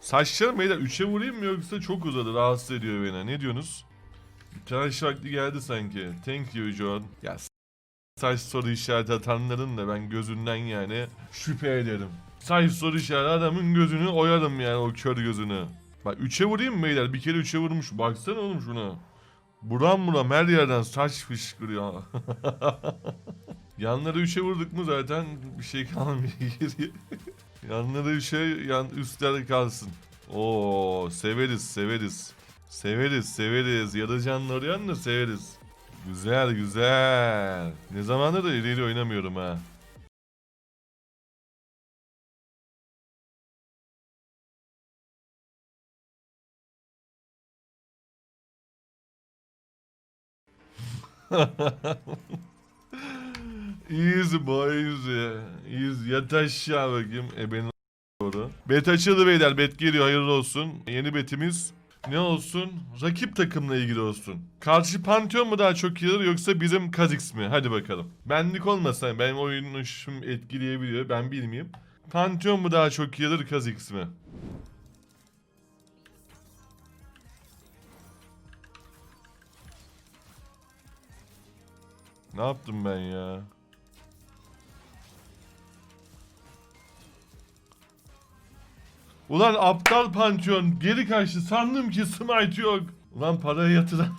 Saçlarım beyler 3'e vurayım mı yoksa çok uzadı rahatsız ediyor beni. Ne diyorsunuz? Bir tıraş vakti geldi sanki. Thank you John. Ya saç soru işareti atanların da ben gözünden yani şüphe ederim. Saç soru işareti adamın gözünü oyarım yani o kör gözünü. Bak 3'e vurayım mı beyler? Bir kere 3'e vurmuş. Baksana oğlum şuna. Buram buram her yerden saç fışkırıyor. Yanları 3'e vurduk mu zaten bir şey kalmıyor geriye. Yanları 3'e yan üstler kalsın. Oo severiz severiz. Severiz severiz. Yarı canlı arayan da severiz. Güzel güzel. Ne zamandır da ileri oynamıyorum ha. easy boy easy. Easy. Yat aşağı bakayım. E benim doğru. Bet açıldı beyler. Bet geliyor hayırlı olsun. Yeni betimiz ne olsun? Rakip takımla ilgili olsun. Karşı Pantheon mu daha çok gelir yoksa bizim Kha'Zix mi? Hadi bakalım. Benlik olmasa benim oyunuşum etkileyebiliyor. Ben bilmeyeyim. Pantheon mu daha çok gelir Kha'Zix mi? Ne yaptım ben ya? Ulan aptal pantheon geri kaçtı sandım ki smite yok. Ulan parayı yatıran.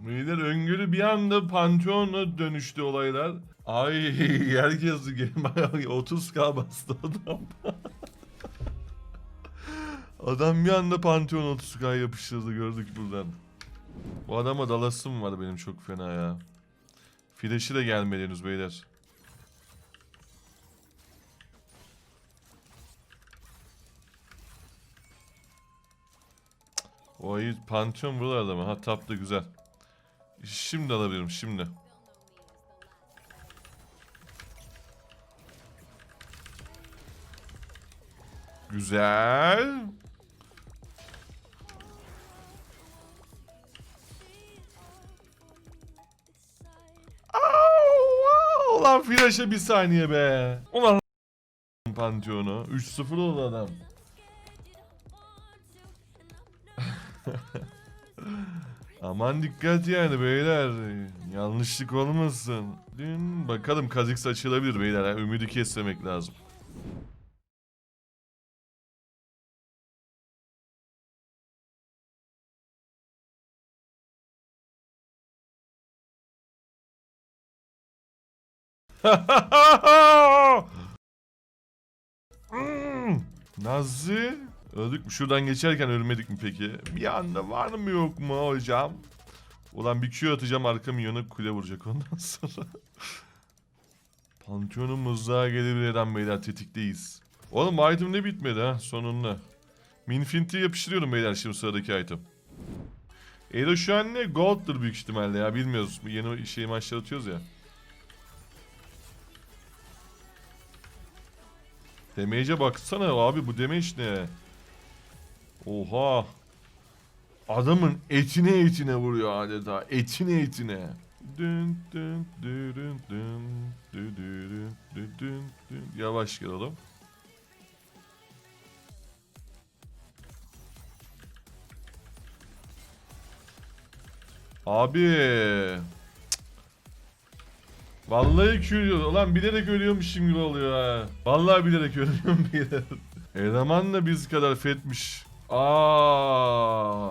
Beyler öngörü bir anda pantheon'a dönüştü olaylar. Ay herkes 30k bastı adam. adam bir anda pantheon 30k yapıştırdı gördük buradan. Bu adama dalasım var benim çok fena ya. Flash'ı da gelmedi henüz beyler. O ayı Pantheon buralarda mı? Ha tap da güzel. Şimdi alabilirim şimdi. Güzel. Ulan flash'a bir saniye be. Ulan Pantheon'u. 3-0 oldu adam. Aman dikkat yani beyler. Yanlışlık olmasın. Dün bakalım Kha'Zix açılabilir beyler. ha, Ümidi kesmemek lazım. Hmm, Nazi öldük mü? Şuradan geçerken ölmedik mi peki? Bir anda var mı yok mu hocam? Ulan bir Q atacağım arka milyonu kule vuracak ondan sonra. Pantheon'un mızrağı gelebilir Eren beyler tetikteyiz. Oğlum item ne bitmedi ha sonunda. Minfinity yapıştırıyorum beyler şimdi sıradaki item. Ero şu an ne? Gold'dur büyük ihtimalle ya bilmiyoruz. Yeni şey maçlar atıyoruz ya. Damage'e baksana abi bu damage ne? Oha. Adamın etine etine vuruyor adeta. Etine etine. Dün dün dün dün dün dün dün Yavaş gel oğlum. Abi. Vallahi körüyor. Lan bilerek ölüyormuşum gibi oluyor ha. Vallahi bilerek ölüyorum beyler. Eleman da biz kadar fetmiş. Aa.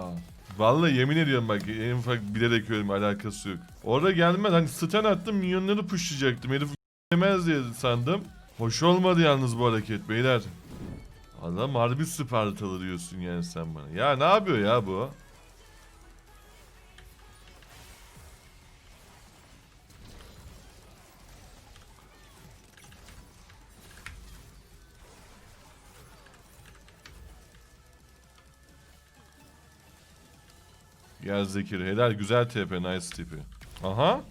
Vallahi yemin ediyorum bak en ufak bilerek ölüm alakası yok. Orada gelmez hani stun attım minyonları pushlayacaktım. Herif yemez diye sandım. Hoş olmadı yalnız bu hareket beyler. Adam harbi Spartalı diyorsun yani sen bana. Ya ne yapıyor ya bu? Gel Zekir. Helal güzel TP. Nice tipi. Aha.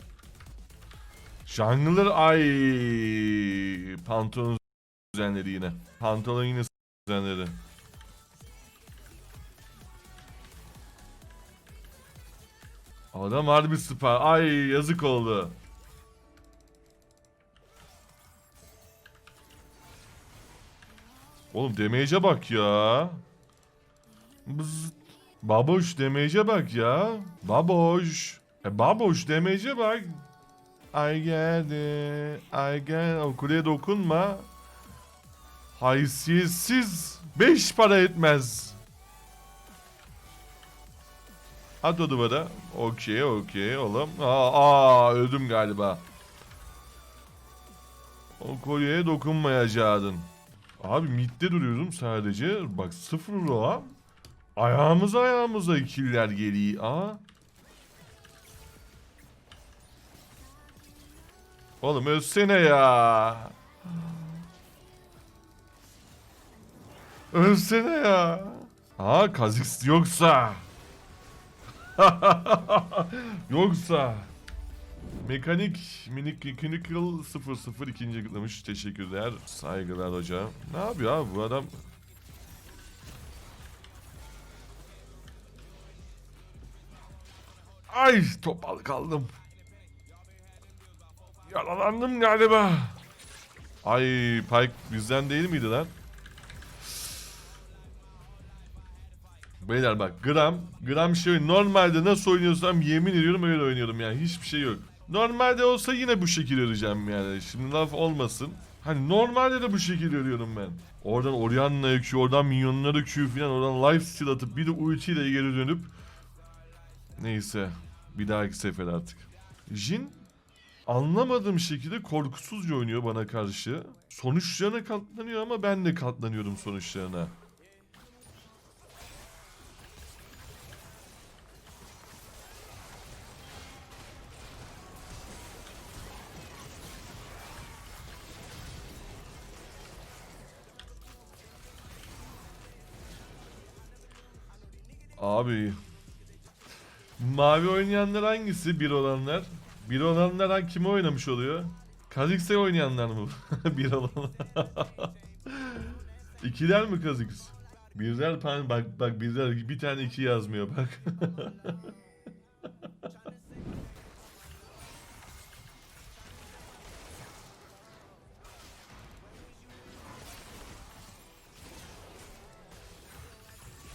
Jungler ay pantolon düzenledi yine. Pantolon yine düzenledi. Adam harbi süper. Ay yazık oldu. Oğlum damage'e bak ya. Bız. Baboş damage'e bak ya. Baboş. E baboş damage'e bak. Ay geldi. Ay gel. O kuleye dokunma. Haysiyetsiz. Beş para etmez. At o duvara. Okey okey oğlum. Aa, aa öldüm galiba. O kolyeye dokunmayacaktın. Abi midde duruyordum sadece. Bak sıfır roğa. Ayağımıza ayağımıza ikiller geliyor. Aa. Oğlum ölsene ya. Ölsene ya. Aa Kazix yoksa. yoksa. Mekanik minik Clinical 00 ikinci kutlamış. Teşekkürler. Saygılar hocam. Ne yapıyor abi bu adam? Ay topal kaldım. Yaralandım galiba. Ay Pike bizden değil miydi lan? Beyler bak gram gram şey normalde nasıl oynuyorsam yemin ediyorum öyle oynuyorum yani hiçbir şey yok. Normalde olsa yine bu şekilde öleceğim yani şimdi laf olmasın. Hani normalde de bu şekilde ölüyorum ben. Oradan Orianna'ya Q, oradan minyonlara Q falan, oradan life steal atıp bir de ultiyle geri dönüp Neyse bir dahaki sefer artık. Jin anlamadığım şekilde korkusuzca oynuyor bana karşı. Sonuçlarına katlanıyor ama ben de katlanıyorum sonuçlarına. Abi Mavi oynayanlar hangisi? Bir olanlar. Bir olanlar kime oynamış oluyor? Kha'Zix'e oynayanlar mı? bir olan. İkiler mi Kha'Zix? Birler pan bak bak birler bir tane iki yazmıyor bak.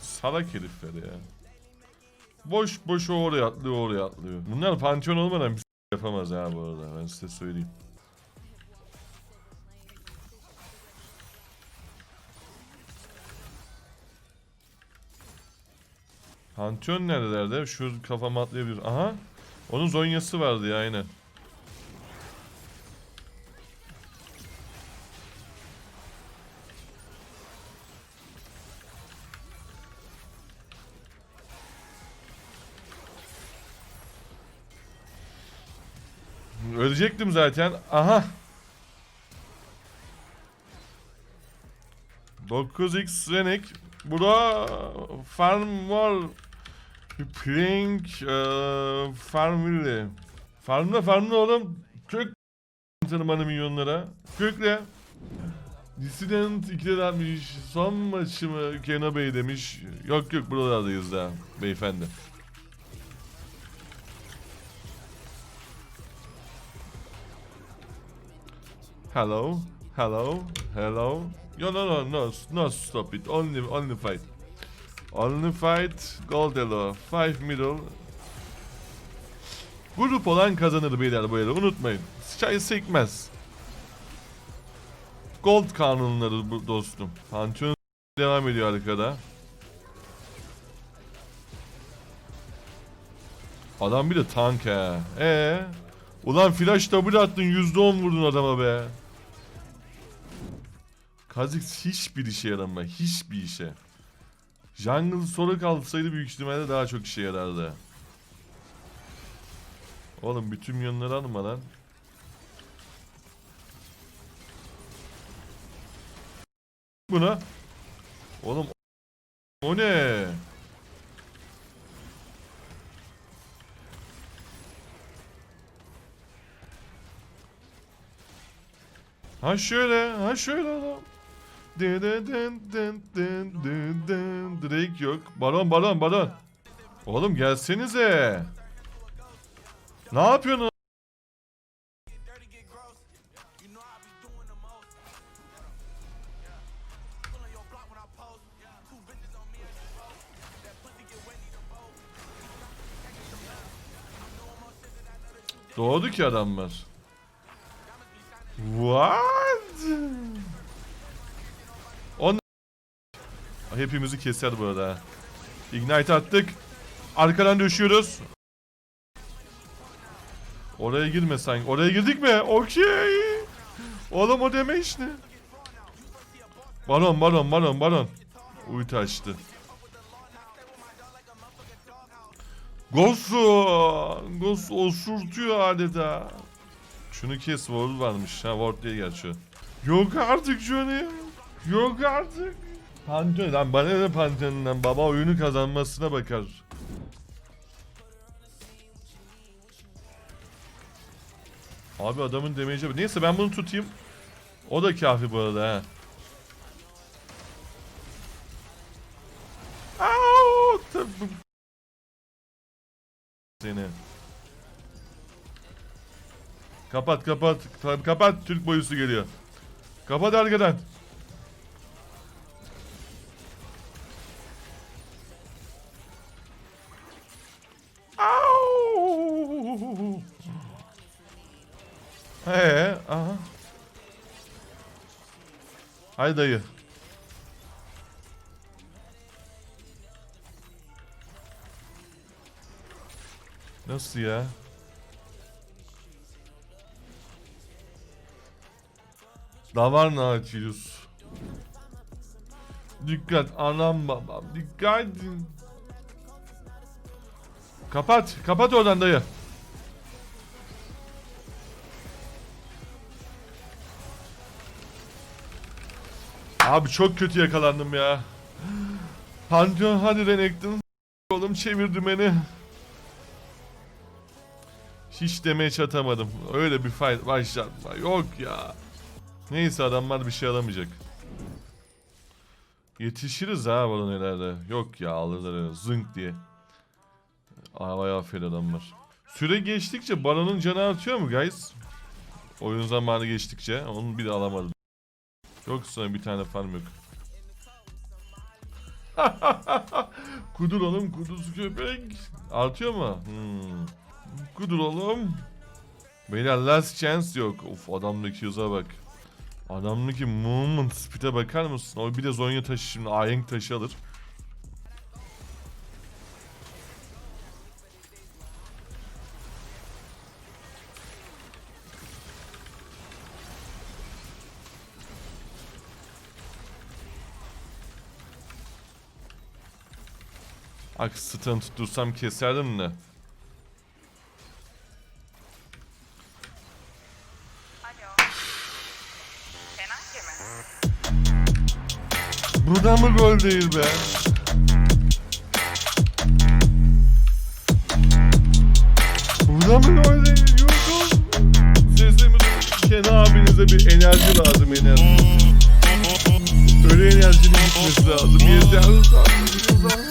Salak herifler ya. Boş boş oraya atlıyor oraya atlıyor. Bunlar pantheon olmadan bir yapamaz ha bu arada ben size söyleyeyim. Pantheon nerelerde? Şu kafama atlayabilir. Aha. Onun zonyası vardı ya aynen. Ölecektim zaten. Aha. 9x Renek. Bura farm var. Pink eee farmille. Farmla farmla oğlum. Kök tanımanı milyonlara. Kökle. Dissident 2'de atmış. Son maçımı Keno Bey demiş. Yok yok buralardayız daha beyefendi. Hello, hello, hello. No, no, no, no, no, stop it. Only, only fight. Only fight. Gold elo. Five middle. Grup olan kazanır beyler bu yere. Unutmayın. Çay sekmez. Gold kanunları bu dostum. Pantheon devam ediyor arkada. Adam bir de tank he. Ee, ulan flash double attın %10 vurdun adama be. Kha'Zix hiçbir işe yaramıyor. Hiçbir işe. Jungle soru kalsaydı büyük ihtimalle daha çok işe yarardı. Oğlum bütün yönleri alma lan. Buna. Oğlum o ne? Ha şöyle, ha şöyle oğlum. Dın. Drake yok. Balon balon balon. Oğlum gelsenize. Ne yapıyorsun? Doğdu ki adamlar. Wow. Hepimizi keser bu arada. Ignite attık. Arkadan düşüyoruz. Oraya girme sanki. Oraya girdik mi? Okey. Oğlum o deme işte. Baron baron baron baron. Uyut açtı. Gosu. Gosu osurtuyor adeta. Şunu kes ward varmış. Ha ward diye geçiyor. Yok artık Johnny. Yok artık. Pantheon lan bana ne Pantheon'dan baba oyunu kazanmasına bakar. Abi adamın damage'e. Neyse ben bunu tutayım. O da kafi bu arada! Tabii. Seni. Kapat kapat. Kapat. Türk boyusu geliyor. Kapat arkadan. Ee, aha. Hay dayı. Nasıl ya? Davar Nautilus. Dikkat anam babam dikkat. Kapat kapat oradan dayı. Abi çok kötü yakalandım ya. Pantheon hadi Renekton. Oğlum çevirdi beni. Hiç demeye çatamadım. Öyle bir fight başlatma. Yok ya. Neyse adamlar bir şey alamayacak. Yetişiriz ha balon ileride. Yok ya alırlar zınk diye. Havaya aferin adamlar. Süre geçtikçe baronun canı artıyor mu guys? Oyun zamanı geçtikçe. Onu bir de alamadım. Yoksa bir tane farm yok. kudur oğlum kuduz köpek. Artıyor mu? Hmm. Kudur oğlum. Beyler last chance yok. Of adamdaki yüze bak. Adamdaki movement speed'e bakar mısın? O bir de Zonya taşı şimdi ahenk taşı alır. Aksıtını tuttursam keserdim de. Alo. Fena mi? Bu da mı gol değil be? Bu da mı gol değil? Yok oğlum. Sesimi Kenan abinize bir enerji lazım enerji. Öyle enerjinin gitmesi lazım. Yeter.